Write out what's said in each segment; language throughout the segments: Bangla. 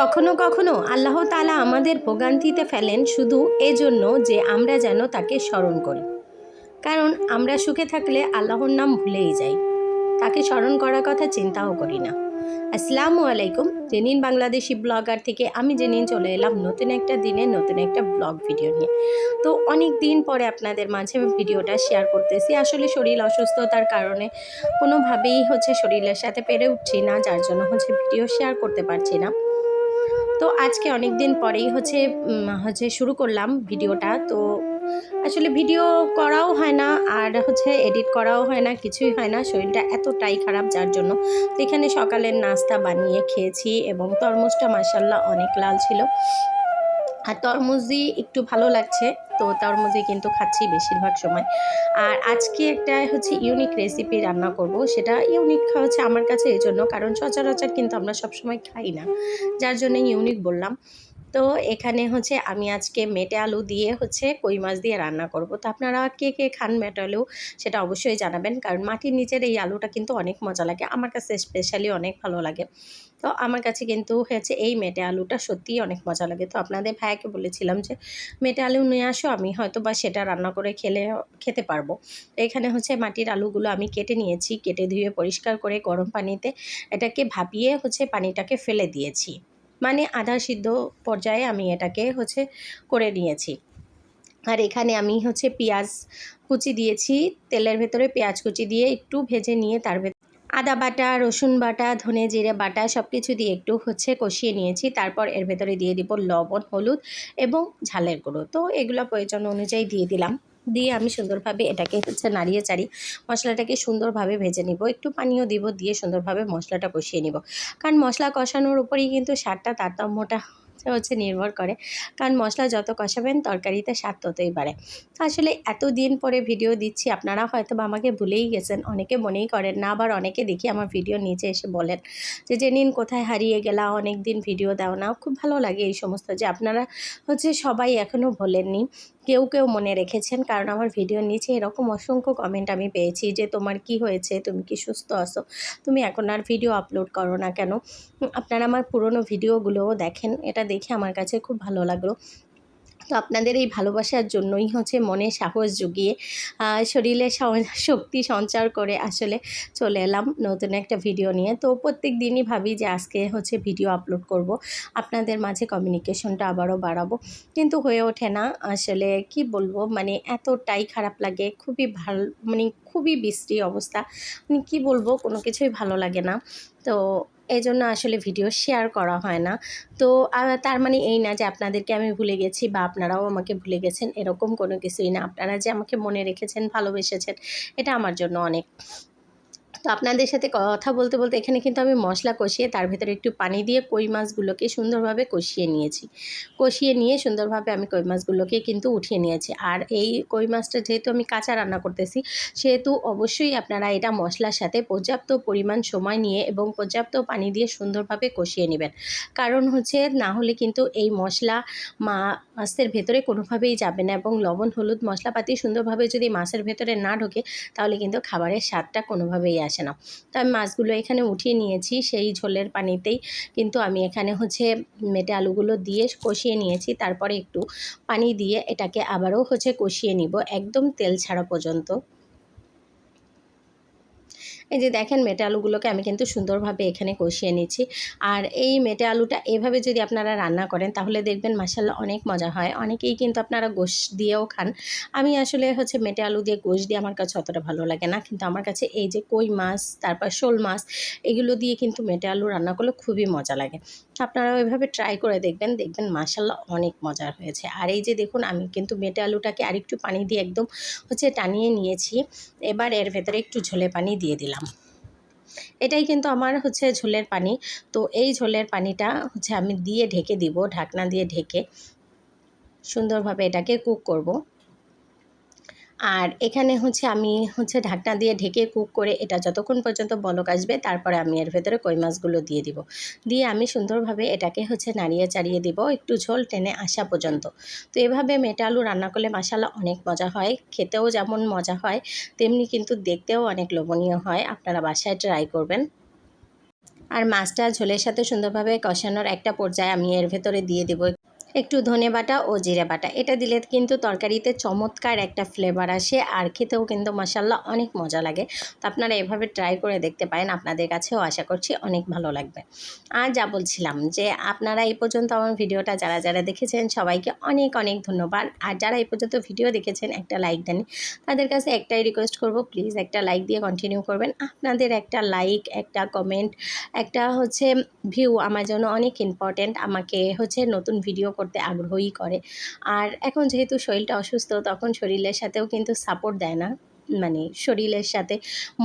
কখনো কখনো আল্লাহ তালা আমাদের ভোগান্তিতে ফেলেন শুধু এজন্য যে আমরা যেন তাকে স্মরণ করি। কারণ আমরা সুখে থাকলে আল্লাহর নাম ভুলেই যাই। তাকে স্মরণ করার কথা চিন্তাও করি না। আসসালামু আলাইকুম, জেনিন বাংলাদেশি ব্লগার থেকে আমি জেনিন চলে এলাম নতুন একটা দিনে নতুন একটা ব্লগ ভিডিও নিয়ে। তো অনেক দিন পরে আপনাদের মাঝে ভিডিওটা শেয়ার করতেছি। আসলে শরীর অসুস্থতার কারণে কোনোভাবেই হচ্ছে শরীরের সাথে পেরে উঠছি না, যার জন্য হচ্ছে ভিডিও শেয়ার করতে পারছি না। তো আজকে অনেক দিন পরেই হচ্ছে হচ্ছে শুরু করলাম ভিডিওটা। তো আসলে ভিডিও করাও হয় না, আর হচ্ছে এডিট করাও হয় না, কিছুই হয় না। শরীরটা এতটাই খারাপ যার জন্য। তো এখানে সকালের নাস্তা বানিয়ে খেয়েছি এবং তরমুজটা মাসাল্লাহ অনেক লাল ছিল। আর তরমুজই একটু ভালো লাগছে। তো তরমুজই কিন্তু খাচ্ছি বেশিরভাগ সময়। আর আজকে একটা হচ্ছে ইউনিক রেসিপি রান্না করব। সেটা ইউনিক হচ্ছে আমার কাছে এই জন্য কারণ সচরাচর কিন্তু আমরা সবসময় খাই না। যার জন্য ইউনিক বললাম। তো এখানে হচ্ছে আমি আজকে মেটে আলু দিয়ে হচ্ছে কই মাছ দিয়ে রান্না করব। তো আপনারা কে কে খান মেটে আলু সেটা অবশ্যই জানাবেন, কারণ মাটির নিচের এই আলুটা কিন্তু অনেক মজা লাগে, আমার কাছে স্পেশালি অনেক ভালো লাগে। তো আমার কাছে কিন্তু হচ্ছে এই মেটে আলুটা সত্যিই অনেক মজা লাগে। তো আপনাদের ভাইয়াকে বলেছিলাম যে, মেটে আলু নিয়ে আসো, আমি হয়তো বা সেটা রান্না করে খেলে, খেতে পারব। তো এখানে হচ্ছে মাটির আলুগুলো আমি কেটে নিয়েছি, কেটে ধুয়ে পরিষ্কার করে গরম পানিতে এটাকে ভাপিয়ে হচ্ছে পানিটাকে ফেলে দিয়েছি। মানে আধা সিদ্ধ পর্যায়ে আমি এটাকে হচ্ছে করে নিয়েছি। আর এখানে আমি হচ্ছে পেঁয়াজ কুচি দিয়েছি, তেলের ভেতরে পেঁয়াজ কুচি দিয়ে একটু ভেজে নিয়ে তার আদা বাটা, রসুন বাটা, ধনে জিরে বাটা সব কিছু দিয়ে একটু হচ্ছে কষিয়ে নিয়েছি। তারপর এর ভেতরে দিয়ে দিব লবণ, হলুদ এবং ঝালের গুঁড়ো। তো এগুলো প্রয়োজন অনুযায়ী দিয়ে দিলাম। দিয়ে আমি সুন্দরভাবে এটাকে হচ্ছে নাড়িয়ে চাড়ি মশলাটাকে সুন্দরভাবে ভেজে নিব। একটু পানিও দিব দিয়ে সুন্দরভাবে মশলাটা কষিয়ে নিব। কারণ মশলা কষানোর উপরেই কিন্তু স্বাদটা তারতম্যটা হচ্ছে নির্ভর করে। কারণ মশলা যত কষাবেন তরকারিতে স্বাদ ততই বাড়ে। আসলে এত দিন পরে ভিডিও দিচ্ছি, আপনারা হয়তো বা আমাকে ভুলেই গেছেন, অনেকে মনেই করেন না, আবার অনেকে দেখি আমার ভিডিও নিচে এসে বলেন যে, জেনিন, কোথায় হারিয়ে গেলা? অনেক দিন ভিডিও দাও না। খুব ভালো লাগে এই সমস্ত যে, আপনারা হচ্ছে সবাই এখনও ভোলেননি। কেউ কেউ মনে রেখেছেন, কারণ আমার ভিডিওর নিচে এরকম অসংখ্য কমেন্ট আমি পেয়েছি যে, তোমার কি হয়েছে? তুমি কি সুস্থ আছো? তুমি এখন আর ভিডিও আপলোড করো না কেন? আপনারা আমার পুরনো ভিডিওগুলোও দেখেন, এটা দেখে আমার কাছে খুব ভালো লাগল। তো আপনাদের এই ভালোবাসার জন্যই হচ্ছে মনে সাহস জুগিয়ে শরীরে শক্তি সঞ্চার করে আসলে চলে এলাম নতুন একটা ভিডিও নিয়ে। তো প্রত্যেক দিনই ভাবি যে আজকে হচ্ছে ভিডিও আপলোড করব। আপনাদের মাঝে কমিউনিকেশনটা আবারও বাড়াবো। কিন্তু হয়ে ওঠে না। আসলে কি বলব? মানে এতটাই খারাপ লাগে। খুবই ভালো মানে খুবই বিশ্রী অবস্থা। মানে কি বলব? কোনো কিছুই ভালো লাগে না। তো এই জন্য আসলে ভিডিও শেয়ার করা হয় না। তো তার মানে এই না যে আপনাদেরকে আমি ভুলে গেছি বা আপনারাও আমাকে ভুলে গেছেন, এরকম কোনো কিছুই না। আপনারা যে আমাকে মনে রেখেছেন, ভালোবেসেছেন, এটা আমার জন্য অনেক তো আপনাদের সাথে কথা বলতে বলতে এখানে কিন্তু আমি মশলা কষিয়ে, তার ভেতরে একটু পানি দিয়ে কই মাছগুলোকে সুন্দরভাবে কষিয়ে নিয়েছি। কষিয়ে নিয়ে সুন্দরভাবে আমি কই মাছগুলোকে কিন্তু উঠিয়ে নিয়েছি। আর এই কই মাছটা যেহেতু আমি কাঁচা রান্না করতেছি, সেহেতু অবশ্যই আপনারা এটা মশলার সাথে পর্যাপ্ত পরিমাণ সময় নিয়ে এবং পর্যাপ্ত পানি দিয়ে সুন্দরভাবে কষিয়ে নেবেন। কারণ হচ্ছে না হলে কিন্তু এই মশলা মাছের ভেতরে কোনোভাবেই যাবে না এবং লবণ, হলুদ মশলাপাতি সুন্দরভাবে যদি মাছের ভেতরে না ঢোকে, তাহলে কিন্তু খাবারের স্বাদটা কোনোভাবেই আসে না। তো আমি মাছগুলো এখানে উঠিয়ে নিয়েছি, সেই ঝোলের পানিতেই। কিন্তু আমি এখানে হচ্ছে মেটে আলুগুলো দিয়ে কষিয়ে নিয়েছি, তারপরে একটু পানি দিয়ে এটাকে আবারও হচ্ছে কষিয়ে নিব, একদম তেল ছাড়া পর্যন্ত। এই যে দেখেন মেটে আলুগুলোকে আমি কিন্তু সুন্দরভাবে এখানে কষিয়ে নিচ্ছি। আর এই মেটে আলুটা এভাবে যদি আপনারা রান্না করেন, তাহলে দেখবেন মাসাল্লাহ অনেক মজা হয়। অনেকেই কিন্তু আপনারা গোশ দিয়েও খান। আমি আসলে হচ্ছে মেটে আলু দিয়ে গোশ দিয়ে আমার কাছে অতটা ভালো লাগে না। কিন্তু আমার কাছে এই যে কই মাছ, তারপর শোল মাছ, এগুলো দিয়ে কিন্তু মেটে আলু রান্না করলে খুবই মজা লাগে। আপনারাও এভাবে ট্রাই করে দেখবেন দেখবেন মাসাল্লাহ অনেক মজার হয়েছে। আর এই যে দেখুন, আমি কিন্তু মেটে আলুটাকে আরেকটু পানি দিয়ে একদম হচ্ছে টানিয়ে নিয়েছি। এবার এর ভেতরে একটু ঝোলে পানি দিয়ে দিলাম। এটাই কিন্তু আমার হচ্ছে ঝোলের পানি। তো এই ঝোলের পানিটা হচ্ছে আমি দিয়ে ঢেকে দিব, ঢাকনা দিয়ে ঢেকে সুন্দরভাবে এটাকে কুক করব। আর এখানে হচ্ছে আমি হচ্ছে ঢাকনা দিয়ে ঢেকে কুক করে এটা যতক্ষণ পর্যন্ত বলক আসবে, তারপরে আমি এর ভেতরে কই মাছগুলো দিয়ে দিব। দিয়ে আমি সুন্দরভাবে এটাকে হচ্ছে নাড়িয়ে চাড়িয়ে দিব একটু ঝোল টেনে আসা পর্যন্ত। তো এভাবে মেটা আলু রান্না করলে মশালা অনেক মজা হয়, খেতেও যেমন মজা হয়, তেমনি কিন্তু দেখতেও অনেক লোভনীয় হয়, আপনারা বাসায় ট্রাই করবেন। আর মাছটা ঝোলের সাথে সুন্দরভাবে কষানোর একটা পর্যায়ে আমি এর ভেতরে দিয়ে দেবো একটু ধনে বাটা ও জিরে বাটা। এটা দিলে কিন্তু তরকারিতে চমৎকার একটা ফ্লেভার আসে আর খেতেও কিন্তু মশাল্লা অনেক মজা লাগে। তো আপনারা এভাবে ট্রাই করে দেখতে পারেন, আপনাদের কাছেও আশা করছি অনেক ভালো লাগবে। আর যা বলছিলাম যে আপনারা এই পর্যন্ত আমার ভিডিওটা যারা যারা দেখেছেন সবাইকে অনেক অনেক ধন্যবাদ। আর যারা এই পর্যন্ত ভিডিও দেখেছেন একটা লাইক দেন। তাদের কাছে একটাই রিকোয়েস্ট করব প্লিজ একটা লাইক দিয়ে কন্টিনিউ করবেন। আপনাদের একটা লাইক একটা কমেন্ট একটা হচ্ছে ভিউ আমার জন্য অনেক ইম্পর্ট্যান্ট আমাকে হচ্ছে নতুন ভিডিও করতে আগ্রহী করে। আর এখন যেহেতু শরীরটা অসুস্থ, তখন শরীরের সাথেও কিন্তু সাপোর্ট দেয় না। মানে শরীরের সাথে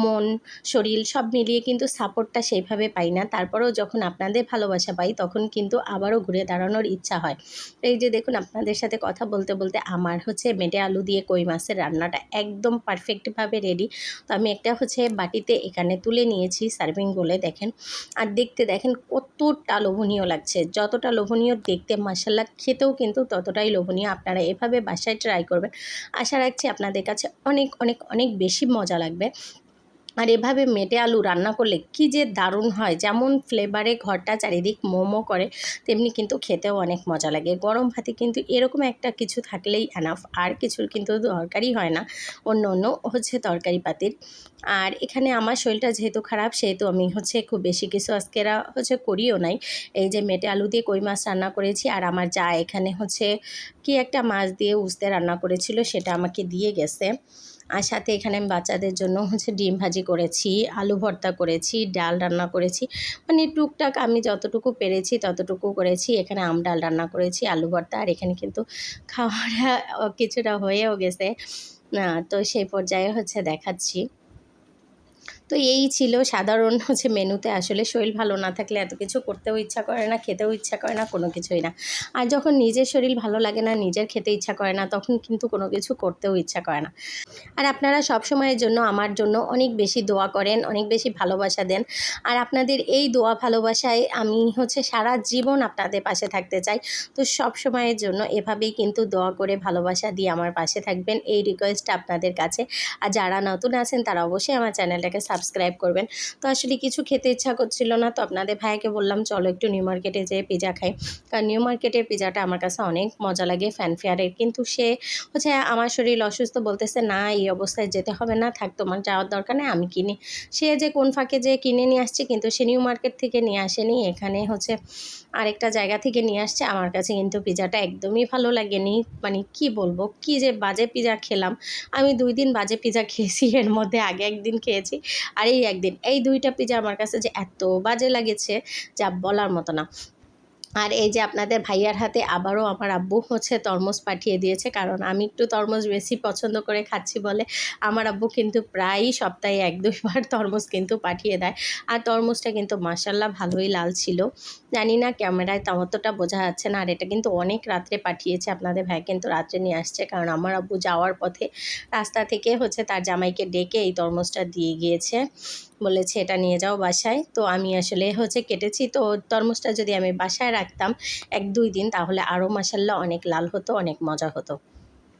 মন, শরীর সব মিলিয়ে কিন্তু সাপোর্টটা সেইভাবে পাই না। তারপরেও যখন আপনাদের ভালোবাসা পাই, তখন কিন্তু আবারও ঘুরে দাঁড়ানোর ইচ্ছা হয়। এই যে দেখুন, আপনাদের সাথে কথা বলতে বলতে আমার হচ্ছে মেটে আলু দিয়ে কই মাছের রান্নাটা একদম পারফেক্টভাবে রেডি তো আমি একটা হচ্ছে বাটিতে এখানে তুলে নিয়েছি সার্ভিং বলে দেখেন। আর দেখতে, দেখেন কতটা লোভনীয় লাগছে। যতটা লোভনীয় দেখতে মশালা খেতেও কিন্তু ততটাই লোভনীয়। আপনারা এভাবে বাসায় ট্রাই করবেন। আশা রাখছি আপনাদের কাছে অনেক অনেক অনেক বেশি মজা লাগবে। আর এভাবে মেটে আলু রান্না করলে কি যে দারুণ হয়। যেমন ফ্লেভারে ঘরটা চারিদিক মোমো করে, তেমনি কিন্তু খেতেও অনেক মজা লাগে। গরম ভাতে কিন্তু এরকম একটা কিছু থাকলেই এনাফ আর কিছুর কিন্তু দরকারই হয় না। অন্য অন্য হচ্ছে তরকারি পাতির আর এখানে আমার শরীরটা যেহেতু খারাপ, সেহেতু আমি হচ্ছে খুব বেশি কিছু আজকেরা হচ্ছে করিও নাই। এই যে মেটে আলু দিয়ে কই মাছ রান্না করেছি, আর আমার যা এখানে হচ্ছে কি একটা মাছ দিয়ে উস্তে রান্না করেছিল, সেটা আমাকে দিয়ে গেছে। আর সাথে এখানে আমি বাচ্চাদের জন্য হচ্ছে ডিম ভাজি করেছি, আলু ভর্তা করেছি, ডাল রান্না করেছি। মানে টুকটাক আমি যতটুকু পেরেছি ততটুকু করেছি। এখানে আম, ডাল রান্না করেছি, আলু ভর্তা আর এখানে কিন্তু খাওয়াটা কিছুটা হয়েও গেছে। তো সেই পর্যায়ে হচ্ছে দেখাচ্ছি। তো এই ছিল সাধারণ হচ্ছে মেনুতে আসলে শরীর ভালো না থাকলে এত কিছু করতেও ইচ্ছা করে না, খেতেও ইচ্ছা করে না, কোনো কিছুই না। আর যখন নিজের শরীর ভালো লাগে না, নিজের খেতে ইচ্ছা করে না, তখন কিন্তু কোনো কিছু করতেও ইচ্ছা করে না। আর আপনারা সব সময়ের জন্য আমার জন্য অনেক বেশি দোয়া করেন, অনেক বেশি ভালোবাসা দেন। আর আপনাদের এই দোয়া ভালোবাসায় আমি হচ্ছে সারা জীবন আপনাদের পাশে থাকতে চাই। তো সব সময়ের জন্য এভাবেই কিন্তু দোয়া করে ভালোবাসা দিয়ে আমার পাশে থাকবেন। এই রিকোয়েস্টটা আপনাদের কাছে। আর যারা নতুন আছেন তারা অবশ্যই আমার চ্যানেলটাকে সাবস্ক্রাইব করবেন। তো আসলে কিছু খেতে ইচ্ছা করছিল না, তো আপনাদের ভাইকে বললাম, চলো একটু নিউ মার্কেটে যেয়ে পিজা খাই। কারণ নিউ মার্কেটের পিজাটা আমার কাছে অনেক মজা লাগে ফ্যানফেয়ারের কিন্তু সে হচ্ছে, আমার শরীর অসুস্থ, বলতেছে, না, এই অবস্থায় যেতে হবে না, থাক, তোমার যাওয়ার দরকার নেই, আমি কিনি। সে যে কোন ফাঁকে যে কিনে নিয়ে আসছে, কিন্তু সে নিউ মার্কেট থেকে নিয়ে আসেনি, এখানে হচ্ছে আরেকটা জায়গা থেকে নিয়ে আসছে। আমার কাছে কিন্তু পিজাটা একদমই ভালো লাগেনি। মানে কি বলব, কি যে বাজে পিজা খেলাম। আমি দুই দিন বাজে পিজা খেয়েছি, এর মধ্যে আগে একদিন খেয়েছি। আর এই একদিন, এই দুইটা পিজা আমার কাছে যে এত বাজে লাগেছে, যা বলার মতো না। আর এই যে আপনাদের ভাইয়ার হাতে আবারও আমার আব্বু হচ্ছে তরমুজ পাঠিয়ে দিয়েছে, কারণ আমি একটু তরমুজ বেশি পছন্দ করে খাচ্ছি বলে আমার আব্বু কিন্তু প্রায়ই সপ্তাহে এক দুইবার তরমুজ কিন্তু পাঠিয়ে দেয়। আর তরমুজটা কিন্তু মাসাল্লাহ ভালোই লাল ছিল। জানি না ক্যামেরায় ততটা বোঝা যাচ্ছে না, আর এটা কিন্তু অনেক রাত্রে পাঠিয়েছে, আপনাদের ভাই কিন্তু রাত্রে নিয়ে আসছে, কারণ আমার আব্বু যাওয়ার পথে রাস্তা থেকে হচ্ছে তার জামাইকে ডেকে এই তরমুজটা দিয়ে গিয়েছে, বলেছে এটা নিয়ে যাও বাসায়। তো আমি আসলে হচ্ছে কেটেছি, তো তরমুজটা যদি আমি বাসায় রাখতাম এক দুই দিন তাহলে আরও মাসাল্লা অনেক লাল হতো, অনেক মজা হতো।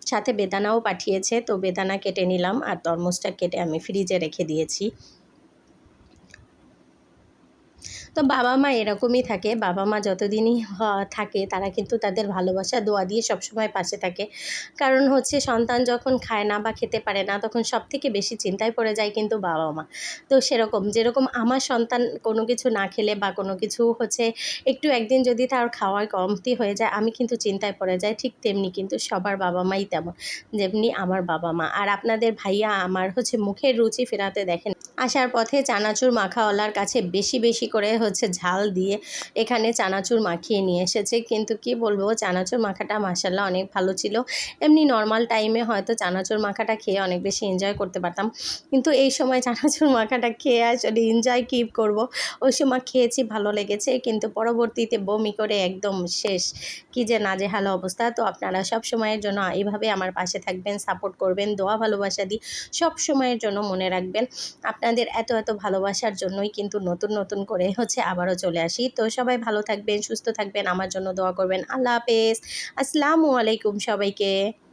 সাথে বেদানাও পাঠিয়েছে, তো বেদানা কেটে নিলাম আর তরমুজটা কেটে আমি ফ্রিজে রেখে দিয়েছি। তো বাবা মা এরকমই থাকে। বাবা মা যতদিনই থাকে তারা কিন্তু তাদের ভালোবাসা, দোয়া দিয়ে সবসময় পাশে থাকে। কারণ হচ্ছে সন্তান যখন খায় না বা খেতে পারে না তখন সব থেকে বেশি চিন্তায় পড়ে যায় কিন্তু বাবা মা। তো সেরকম, যেরকম আমার সন্তান কোনো কিছু না খেলে বা কোনো কিছু হচ্ছে একটু একদিন যদি তার খাওয়ার কমতি হয়ে যায়, আমি কিন্তু চিন্তায় পড়ে যাই, ঠিক তেমনি কিন্তু সবার বাবা মাই তেমন, যেমনি আমার বাবা মা। আর আপনাদের ভাইয়া আমার হচ্ছে মুখের রুচি ফেরাতে দেখেন। আসার পথে চানাচুর মাখাওয়ালার কাছে বেশি বেশি করে হচ্ছে ঝাল দিয়ে এখানে চানাচুর মাখিয়ে নিয়ে এসেছে। কিন্তু কি বলব, চানাচুর মাখাটা মাসাল্লাহ অনেক ভালো ছিল। এমনি নর্মাল টাইমে হয়তো চানাচুর মাখাটা খেয়ে অনেক বেশি এনজয় করতে পারতাম। কিন্তু এই সময় চানাচুর মাখাটা খেয়ে আসলে এনজয় কী করব, ওই সময় খেয়েছি, ভালো লেগেছে। কিন্তু পরবর্তীতে বমি করে একদম শেষ। কি যে নাজেহাল অবস্থা। তো আপনারা সব সময়ের জন্য এইভাবে আমার পাশে থাকবেন সাপোর্ট করবেন, দোয়া ভালোবাসা দিই। সব সময়ের জন্য মনে রাখবেন, আপনাদের এত এত ভালোবাসার জন্যই কিন্তু নতুন নতুন করে হচ্ছে আবারও চলে আসি। তো সবাই ভালো থাকবেন, সুস্থ থাকবেন। আমার জন্য দোয়া করবেন। আল্লাহ হাফেজ। আসসালামু আলাইকুম সবাইকে।